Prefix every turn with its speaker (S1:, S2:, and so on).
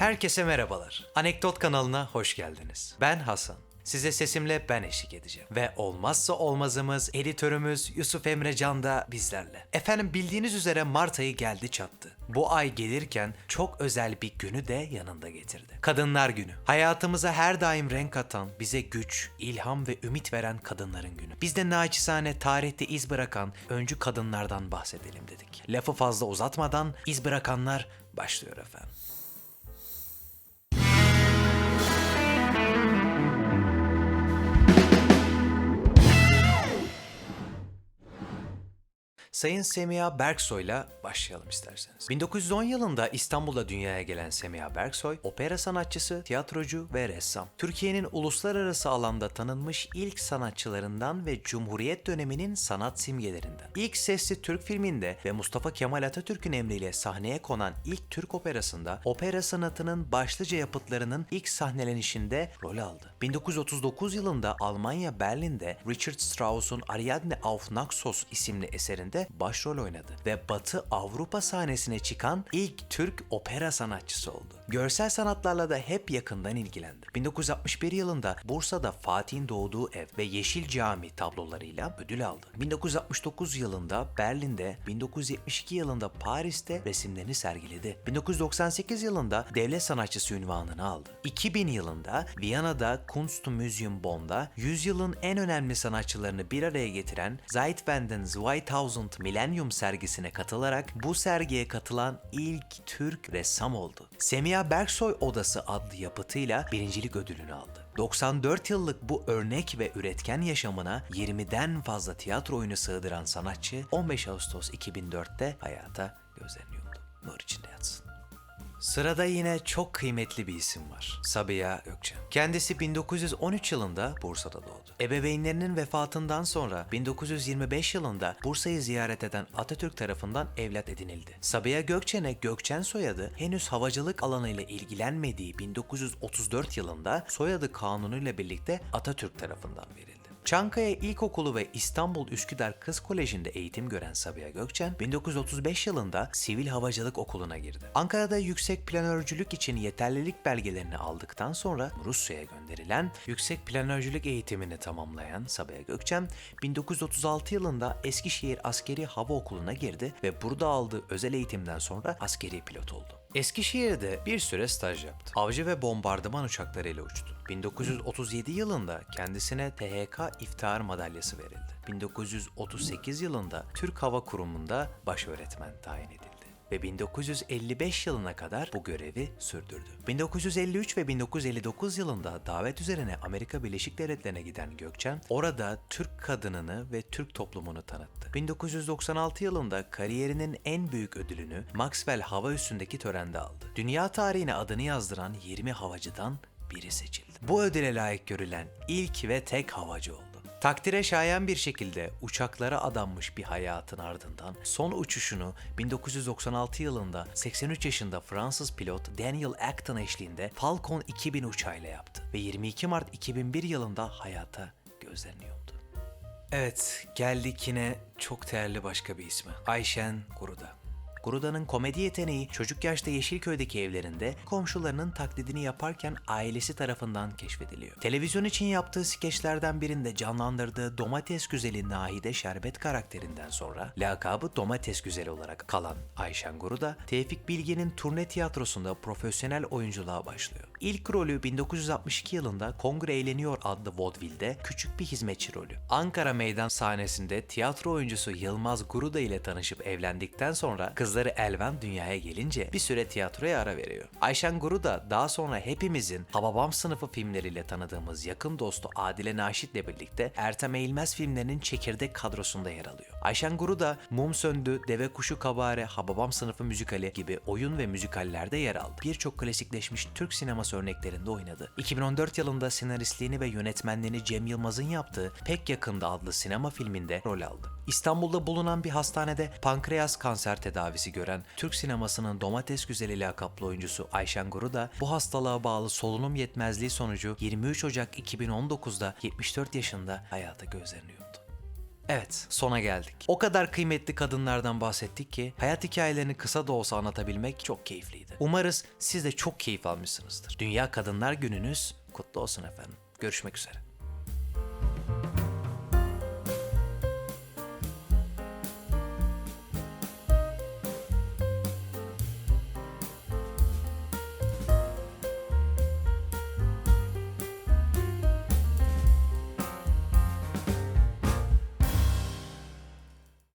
S1: Herkese merhabalar. Anekdot kanalına hoş geldiniz. Ben Hasan. Size sesimle ben eşlik edeceğim. Ve olmazsa olmazımız editörümüz Yusuf Emre Can da bizlerle. Efendim bildiğiniz üzere Mart ayı geldi çattı. Bu ay gelirken çok özel bir günü de yanında getirdi. Kadınlar Günü. Hayatımıza her daim renk atan, bize güç, ilham ve ümit veren kadınların günü. Biz de naçizane tarihte iz bırakan öncü kadınlardan bahsedelim dedik. Lafı fazla uzatmadan iz bırakanlar başlıyor efendim. Sayın Semiha Berksoy'la başlayalım isterseniz. 1910 yılında İstanbul'da dünyaya gelen Semiha Berksoy, opera sanatçısı, tiyatrocu ve ressam. Türkiye'nin uluslararası alanda tanınmış ilk sanatçılarından ve Cumhuriyet döneminin sanat simgelerinden. İlk sesli Türk filminde ve Mustafa Kemal Atatürk'ün emriyle sahneye konan ilk Türk operasında opera sanatının başlıca yapıtlarının ilk sahnelenişinde rol aldı. 1939 yılında Almanya Berlin'de Richard Strauss'un Ariadne auf Naxos isimli eserinde başrol oynadı ve Batı Avrupa sahnesine çıkan ilk Türk opera sanatçısı oldu. Görsel sanatlarla da hep yakından ilgilendi. 1961 yılında Bursa'da Fatih'in doğduğu ev ve Yeşil Cami tablolarıyla ödül aldı. 1969 yılında Berlin'de, 1972 yılında Paris'te resimlerini sergiledi. 1998 yılında devlet sanatçısı ünvanını aldı. 2000 yılında Viyana'da Kunstmuseum Bonn'da yüzyılın en önemli sanatçılarını bir araya getiren Zeitwenden's 2000 Millennium sergisine katılarak bu sergiye katılan ilk Türk ressam oldu. Semiha Berksoy Odası adlı yapıtıyla birincilik ödülünü aldı. 94 yıllık bu örnek ve üretken yaşamına 20'den fazla tiyatro oyunu sığdıran sanatçı 15 Ağustos 2004'te hayata gözlerini yumdu. Nur içinde yatsın. Sırada yine çok kıymetli bir isim var. Sabiha Gökçen. Kendisi 1913 yılında Bursa'da doğdu. Ebeveynlerinin vefatından sonra 1925 yılında Bursa'yı ziyaret eden Atatürk tarafından evlat edinildi. Sabiha Gökçen'e Gökçen soyadı henüz havacılık alanıyla ilgilenmediği 1934 yılında soyadı kanunuyla birlikte Atatürk tarafından verildi. Çankaya İlkokulu ve İstanbul Üsküdar Kız Koleji'nde eğitim gören Sabiha Gökçen, 1935 yılında Sivil Havacılık Okulu'na girdi. Ankara'da yüksek planörcülük için yeterlilik belgelerini aldıktan sonra Rusya'ya gönderilen yüksek planörcülük eğitimini tamamlayan Sabiha Gökçen, 1936 yılında Eskişehir Askeri Hava Okulu'na girdi ve burada aldığı özel eğitimden sonra askeri pilot oldu. Eskişehir'de bir süre staj yaptı. Avcı ve bombardıman uçaklarıyla uçtu. 1937 yılında kendisine THK İftihar Madalyası verildi. 1938 yılında Türk Hava Kurumu'nda baş öğretmen tayin edildi ve 1955 yılına kadar bu görevi sürdürdü. 1953 ve 1959 yılında davet üzerine Amerika Birleşik Devletleri'ne giden Gökçen, orada Türk kadınını ve Türk toplumunu tanıttı. 1996 yılında kariyerinin en büyük ödülünü Maxwell Hava Üssü'ndeki törende aldı. Dünya tarihine adını yazdıran 20 havacıdan biri seçildi. Bu ödüle layık görülen ilk ve tek havacı oldu. Takdire şayan bir şekilde uçaklara adanmış bir hayatın ardından son uçuşunu 1996 yılında 83 yaşında Fransız pilot Daniel Acton eşliğinde Falcon 2000 uçağıyla yaptı ve 22 Mart 2001 yılında hayata gözlerini yumdu. Evet, geldik yine çok değerli başka bir ismi. Ayşen Guruda. Guruda'nın komedi yeteneği çocuk yaşta Yeşilköy'deki evlerinde komşularının taklidini yaparken ailesi tarafından keşfediliyor. Televizyon için yaptığı skeçlerden birinde canlandırdığı domates güzeli Nahide Şerbet karakterinden sonra lakabı domates güzeli olarak kalan Ayşen Guruda, Tevfik Bilge'nin turne tiyatrosunda profesyonel oyunculuğa başlıyor. İlk rolü 1962 yılında Kongre Eğleniyor adlı vaudeville'de küçük bir hizmetçi rolü. Ankara Meydan sahnesinde tiyatro oyuncusu Yılmaz Guruda ile tanışıp evlendikten sonra kızları Elvan dünyaya gelince bir süre tiyatroya ara veriyor. Ayşen Guruda daha sonra hepimizin Hababam sınıfı filmleriyle tanıdığımız yakın dostu Adile Naşit'le birlikte Ertem Eğilmez filmlerinin çekirdek kadrosunda yer alıyor. Ayşen Guruda Mum Söndü, Deve Kuşu Kabare, Hababam sınıfı müzikali gibi oyun ve müzikallerde yer aldı. Birçok klasikleşmiş Türk sineması örneklerinde oynadı. 2014 yılında senaristliğini ve yönetmenliğini Cem Yılmaz'ın yaptığı Pek Yakında adlı sinema filminde rol aldı. İstanbul'da bulunan bir hastanede pankreas kanser tedavisi gören Türk sinemasının domates güzeli lakaplı oyuncusu Ayşen Guru da bu hastalığa bağlı solunum yetmezliği sonucu 23 Ocak 2019'da 74 yaşında hayata gözlerini yumdu. Evet, sona geldik. O kadar kıymetli kadınlardan bahsettik ki hayat hikayelerini kısa da olsa anlatabilmek çok keyifliydi. Umarız siz de çok keyif almışsınızdır. Dünya Kadınlar Gününüz kutlu olsun efendim. Görüşmek üzere.